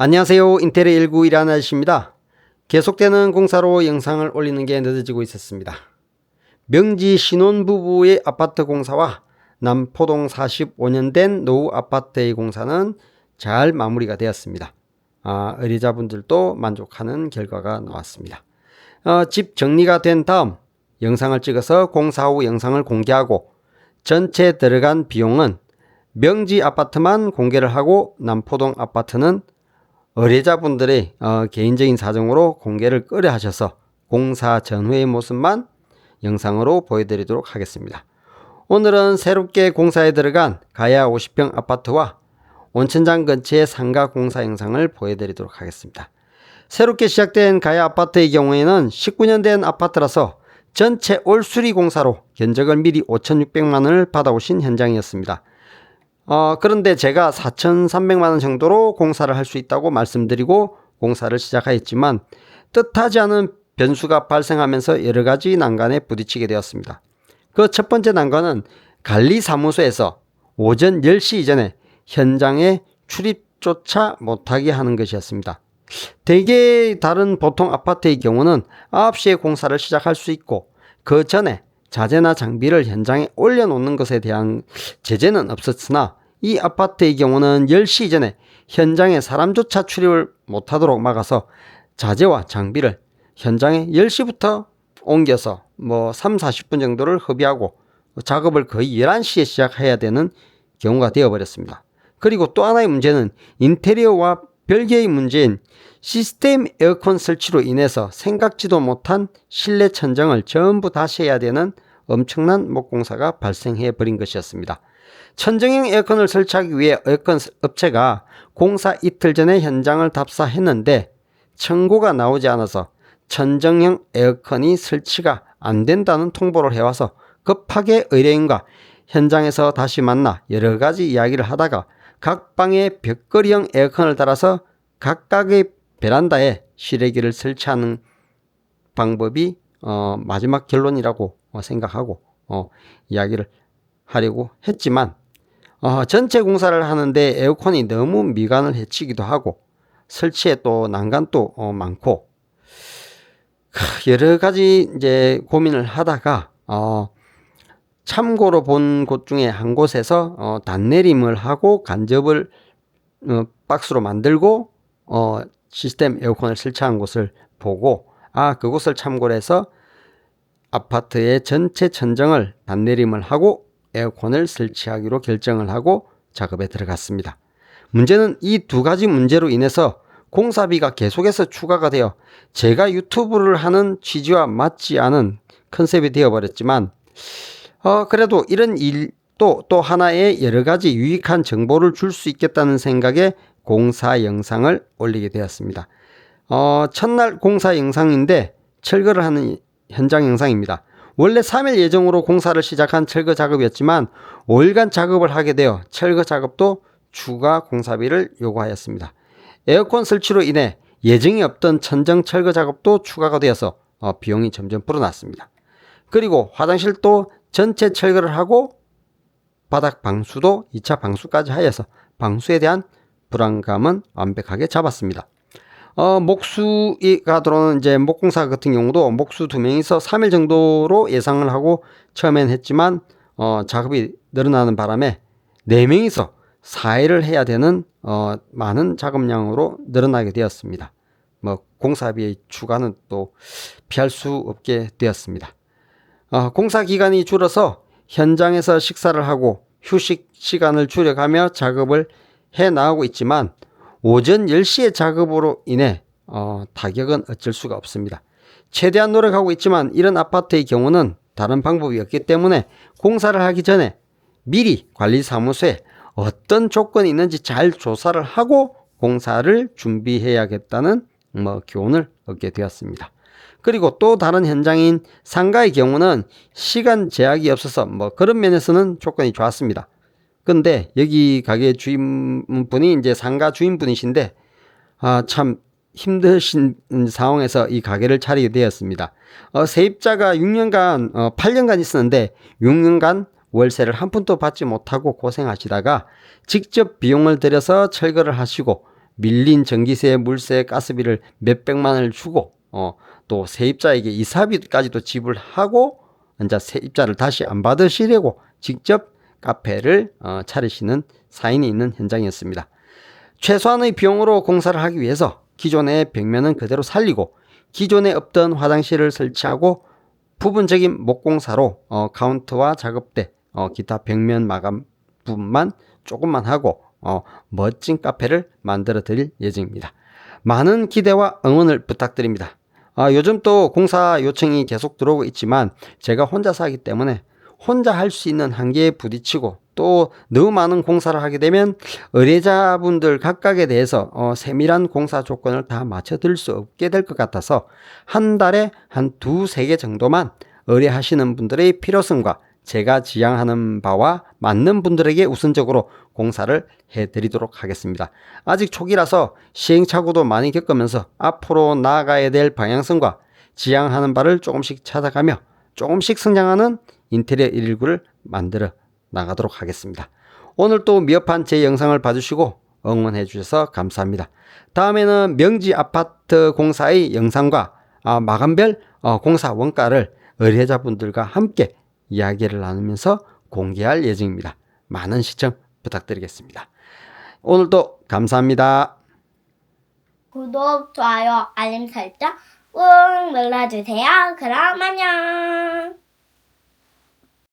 안녕하세요. 인텔의 191 아저씨입니다. 계속되는 공사로 영상을 올리는 게 늦어지고 있었습니다. 명지 신혼부부의 아파트 공사와 남포동 45년 된 노후 아파트의 공사는 잘 마무리가 되었습니다. 아, 의뢰자분들도 만족하는 결과가 나왔습니다. 어, 집 정리가 된 다음 영상을 찍어서 공사 후 영상을 공개하고 전체 들어간 비용은 명지 아파트만 공개를 하고 남포동 아파트는 의뢰자분들의 어, 개인적인 사정으로 공개를 꺼려 하셔서 공사 전후의 모습만 영상으로 보여드리도록 하겠습니다. 오늘은 새롭게 공사에 들어간 가야 50평 아파트와 온천장 근처의 상가 공사 영상을 보여드리도록 하겠습니다. 새롭게 시작된 가야 아파트의 경우에는 19년 된 아파트라서 전체 올 수리 공사로 견적을 미리 5,600만 원을 받아오신 현장이었습니다. 어, 그런데 제가 4,300만 원 정도로 공사를 할 수 있다고 말씀드리고 공사를 시작하였지만 뜻하지 않은 변수가 발생하면서 여러 가지 난관에 부딪히게 되었습니다. 그 첫 번째 난관은 관리 사무소에서 오전 10시 이전에 현장에 출입조차 못하게 하는 것이었습니다. 대개 다른 보통 아파트의 경우는 9시에 공사를 시작할 수 있고 그 전에 자재나 장비를 현장에 올려놓는 것에 대한 제재는 없었으나 이 아파트의 경우는 10시 이전에 현장에 사람조차 출입을 못하도록 막아서 자재와 장비를 현장에 10시부터 옮겨서 뭐 3, 40분 정도를 허비하고 작업을 거의 11시에 시작해야 되는 경우가 되어버렸습니다. 그리고 또 하나의 문제는 인테리어와 별개의 문제인 시스템 에어컨 설치로 인해서 생각지도 못한 실내 천정을 전부 다시 해야 되는 엄청난 목공사가 발생해 버린 것이었습니다. 천정형 에어컨을 설치하기 위해 에어컨 업체가 공사 이틀 전에 현장을 답사했는데 청구가 나오지 않아서 천정형 에어컨이 설치가 안 된다는 통보를 해와서 급하게 의뢰인과 현장에서 다시 만나 여러 가지 이야기를 하다가 각 방에 벽걸이형 에어컨을 달아서 각각의 베란다에 실외기를 설치하는 방법이 어, 마지막 결론이라고 생각하고 어, 이야기를 하려고 했지만 어, 전체 공사를 하는데 에어컨이 너무 미관을 해치기도 하고 설치에 또 난간도 어, 많고 여러 가지 이제 고민을 하다가 어, 참고로 본 곳 중에 한 곳에서 어, 단내림을 하고 간접을 어, 박스로 만들고 어, 시스템 에어컨을 설치한 곳을 보고 아 그곳을 참고로 해서 아파트의 전체 천정을 단내림을 하고 에어컨을 설치하기로 결정을 하고 작업에 들어갔습니다. 문제는 이 두 가지 문제로 인해서 공사비가 계속해서 추가가 되어 제가 유튜브를 하는 취지와 맞지 않은 컨셉이 되어버렸지만 어, 그래도 이런 일도 또 하나의 여러 가지 유익한 정보를 줄 수 있겠다는 생각에 공사 영상을 올리게 되었습니다. 어, 첫날 공사 영상인데 철거를 하는 현장 영상입니다. 원래 3일 예정으로 공사를 시작한 철거 작업이었지만 5일간 작업을 하게 되어 철거 작업도 추가 공사비를 요구하였습니다. 에어컨 설치로 인해 예정이 없던 천정 철거 작업도 추가가 되어서 어, 비용이 점점 불어났습니다. 그리고 화장실도 전체 철거를 하고 바닥 방수도 2차 방수까지 하여서 방수에 대한 불안감은 완벽하게 잡았습니다. 어, 목수가 들어오는 이제 목공사 같은 경우도 목수 두 명이서 3일 정도로 예상을 하고 처음엔 했지만 어, 작업이 늘어나는 바람에 네 명이서 4일을 해야 되는 어, 많은 작업량으로 늘어나게 되었습니다. 뭐 공사비의 추가는 또 피할 수 없게 되었습니다. 어, 공사 기간이 줄어서 현장에서 식사를 하고 휴식 시간을 줄여가며 작업을 해 나가고 있지만 오전 10시의 작업으로 인해 어, 타격은 어쩔 수가 없습니다. 최대한 노력하고 있지만 이런 아파트의 경우는 다른 방법이 없기 때문에 공사를 하기 전에 미리 관리사무소에 어떤 조건이 있는지 잘 조사를 하고 공사를 준비해야겠다는 뭐 교훈을 얻게 되었습니다. 그리고 또 다른 현장인 상가의 경우는 시간 제약이 없어서 뭐 그런 면에서는 조건이 좋았습니다. 근데 여기 가게 주인분이 이제 상가 주인분이신데 아 참 힘드신 상황에서 이 가게를 차리게 되었습니다. 어, 세입자가 6년간 어, 8년간 있었는데 6년간 월세를 한 푼도 받지 못하고 고생하시다가 직접 비용을 들여서 철거를 하시고 밀린 전기세, 물세, 가스비를 몇 백만을 주고 어, 또 세입자에게 이사비까지도 지불하고 이제 세입자를 다시 안 받으시려고 직접 카페를 어, 차리시는 사인이 있는 현장이었습니다. 최소한의 비용으로 공사를 하기 위해서 기존의 벽면은 그대로 살리고 기존에 없던 화장실을 설치하고 부분적인 목공사로 어, 카운터와 작업대, 어, 기타 벽면 마감 부분만 조금만 하고 어, 멋진 카페를 만들어 드릴 예정입니다. 많은 기대와 응원을 부탁드립니다. 아, 요즘 또 공사 요청이 계속 들어오고 있지만 제가 혼자서 하기 때문에 혼자 할 수 있는 한계에 부딪히고 또 너무 많은 공사를 하게 되면 의뢰자분들 각각에 대해서 어, 세밀한 공사 조건을 다 맞춰드릴 수 없게 될 것 같아서 한 달에 한 두 세 개 정도만 의뢰하시는 분들의 필요성과 제가 지향하는 바와 맞는 분들에게 우선적으로 공사를 해드리도록 하겠습니다. 아직 초기라서 시행착오도 많이 겪으면서 앞으로 나아가야 될 방향성과 지향하는 바를 조금씩 찾아가며 조금씩 성장하는 인테리어 119를 만들어 나가도록 하겠습니다. 오늘 또 미흡한 제 영상을 봐주시고 응원해 주셔서 감사합니다. 다음에는 명지 아파트 공사의 영상과 아, 마감별 어, 공사 원가를 의뢰자분들과 함께 이야기를 나누면서 공개할 예정입니다. 많은 시청 부탁드리겠습니다. 오늘도 감사합니다. 구독, 좋아요, 알림 설정 꾹 눌러주세요. 그럼 안녕.